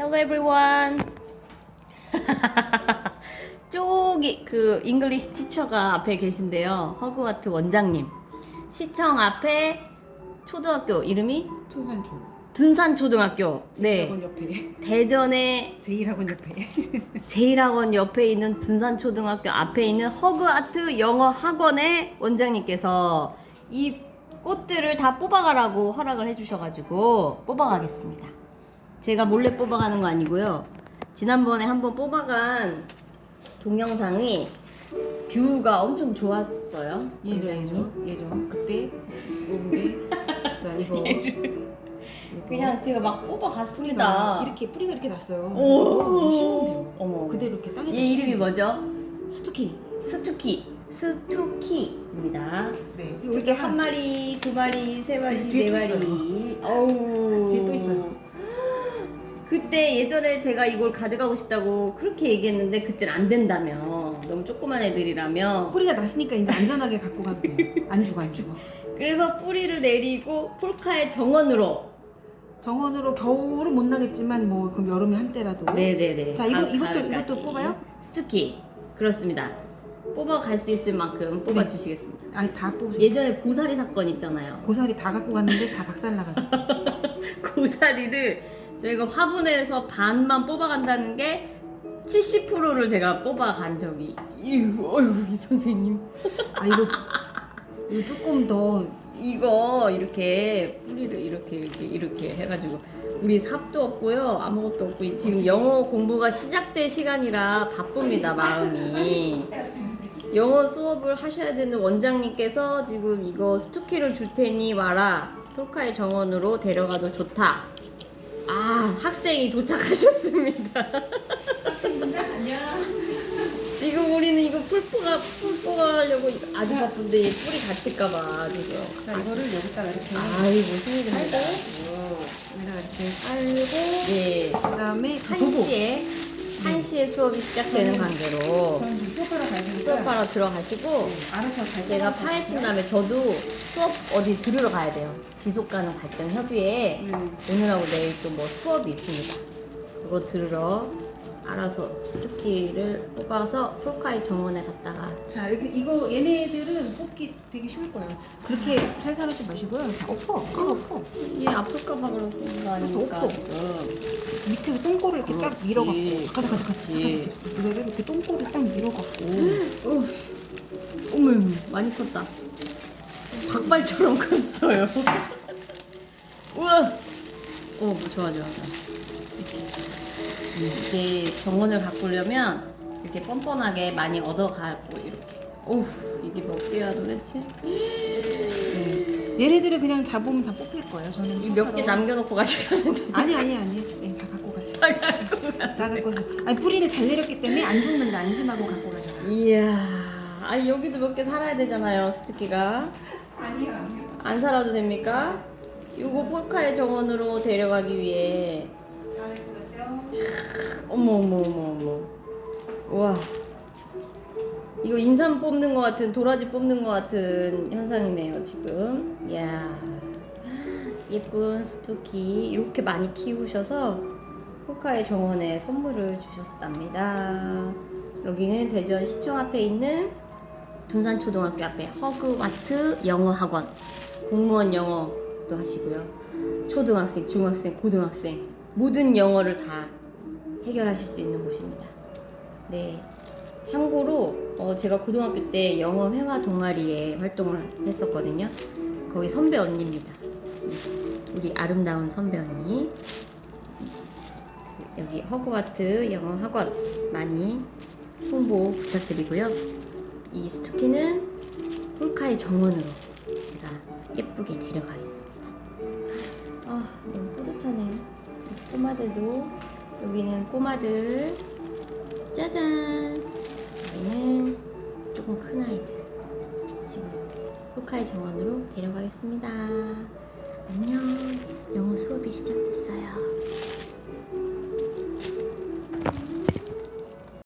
Hello everyone. 저기 그 잉글리시 티처가 앞에 계신데요. 허그와트 원장님. 시청 앞에 초등학교 이름이 퉁산초. 둔산 초등학교. 네. 제일학원 옆에. 대전에 제일학원 옆에. 제일학원 옆에 있는 둔산 초등학교 앞에 있는 허그아트 영어 학원의 원장님께서 이 꽃들을 다 뽑아가라고 허락을 해주셔가지고 뽑아가겠습니다. 제가 몰래 뽑아가는 거 아니고요. 지난번에 한번 뽑아간 동영상이 뷰가 엄청 좋았어요. 예죠, 예죠, 예죠. 그때 오는데 자 이거 이거. 그냥 제가 막 뽑아갔습니다. 이렇게 뿌리가 이렇게 났어요. 오. 심으면 돼요. 어머. 그대로 이렇게 땅에. 얘 이름이 뭐죠? 스투키. 스투키. 스투키입니다. 네. 이렇게 한 마리, 두 마리, 세 마리, 뒤에 네또 마리. 어우. 뒤에 또 있어요. 그때 예전에 제가 이걸 가져가고 싶다고 그렇게 얘기했는데 그때는 안 된다며. 너무 조그만 애들이라며. 뿌리가 났으니까 이제 안전하게 갖고 가도 돼요. 안 죽어 안 죽어. 그래서 뿌리를 내리고 폴카의 정원으로. 정원으로 겨울은 못 나겠지만 뭐 그럼 여름에 한때라도. 네네네. 자, 이거- 가- 이것도- 가을까지. 이것도 뽑아요? 스투키. 그렇습니다. 뽑아갈 수 있을 만큼 뽑아주시겠습니다. 아니 다 뽑으세요. 예전에 고사리 사건 있잖아요. 고사리 다 갖고 갔는데 다 박살 나가지고. 고사리를 저희가 화분에서 반만 뽑아간다는 게 70%를 제가 뽑아간 적이 이거 어휴 이 선생님. 아 이거 이거 조금 더 이거 이렇게 뿌리를 이렇게 이렇게 이렇게 해가지고. 우리 삽도 없고요. 아무것도 없고. 지금 영어 공부가 시작될 시간이라 바쁩니다 마음이. 영어 수업을 하셔야 되는 원장님께서 지금 이거 스투키를 줄 테니 와라. 톨카의 정원으로 데려가도 좋다 아 학생이 도착하셨습니다. 지금 우리는 이거 풀 뽑아 풀 뽑아가려고 아주 바쁜데 이 뿌리 다칠까봐 지금. 자 이거를 여기다가 이렇게 아이 무슨 일입니다 여기다가 이렇게 깔고 네. 그 다음에 그 1시에 1시에 수업이 시작되는 관계로 저는 지금 수업하러 들어가시고 알아서 잘 제가 파헤친 다음에 저도 수업 어디 들으러 가야 돼요. 지속 가능 발전 협의회. 음. 오늘하고 내일 또 뭐 수업이 있습니다. 그거 들으러 알아서 치트키를 뽑아서 폴카이 정원에 갔다가 자 이렇게 이거 얘네들은 뽑기 되게 쉬울 거예요. 그렇게 살살하지 마시고요. 다 엎어, 다 엎어. 얘 아플까봐 그런 거 아닙니까 없어. 지금 밑에 똥꼬를 이렇게 딱 그렇지. 밀어갖고. 잠깐 잠깐 잠깐 그렇지. 이거를 이렇게 똥꼬를 딱 밀어갖고. 어, 어머. 많이 컸다. 닭발처럼 컸어요. 우와. 어 좋아 좋아 좋아. 이렇게 음, 이게 정원을 가꾸려면 이렇게 뻔뻔하게 많이 얻어가고 이렇게 오우 이게 몇 개야 도대체 네. 얘네들을 그냥 잡으면 다 뽑힐 거예요. 저는 몇개 수업하러- 남겨놓고 가셔가는데 아니 아니 아니 네, 다 갖고 가세요. 다 갖고 가세요. 아니 뿌리를 잘 내렸기 때문에 안 죽는데 안심하고 갖고 가잖아요. 이야 아니 여기도 몇 개 살아야 되잖아요 스투키가 아니요 아니요. 안 살아도 됩니까? 요거 폴카의 정원으로 데려가기 위해 가세요. 어머 어머 어머 어머. 우와. 이거 인삼 뽑는 것 같은 도라지 뽑는 것 같은 현상이네요 지금. 이야. 예쁜 수투키 이렇게 많이 키우셔서 폴카의 정원에 선물을 주셨답니다. 여기는 대전 시청 앞에 있는 둔산초등학교 앞에 허그와트 영어학원. 공무원 영어도 하시고요. 초등학생, 중학생, 고등학생 모든 영어를 다 해결하실 수 있는 곳입니다. 네. 참고로 어, 제가 고등학교 때 영어 회화 동아리에 활동을 했었거든요. 거기 선배 언니입니다. 우리 아름다운 선배 언니. 여기 허그와트 영어 학원 많이 홍보 부탁드리고요. 이 스투키는 폴카의 정원으로 제가 예쁘게 데려가겠 꼬마들도 여기는 꼬마들 짜잔 여기는 조금 큰 아이들 지금 폴카의 정원으로 데려가겠습니다. 안녕 영어 수업이 시작됐어요.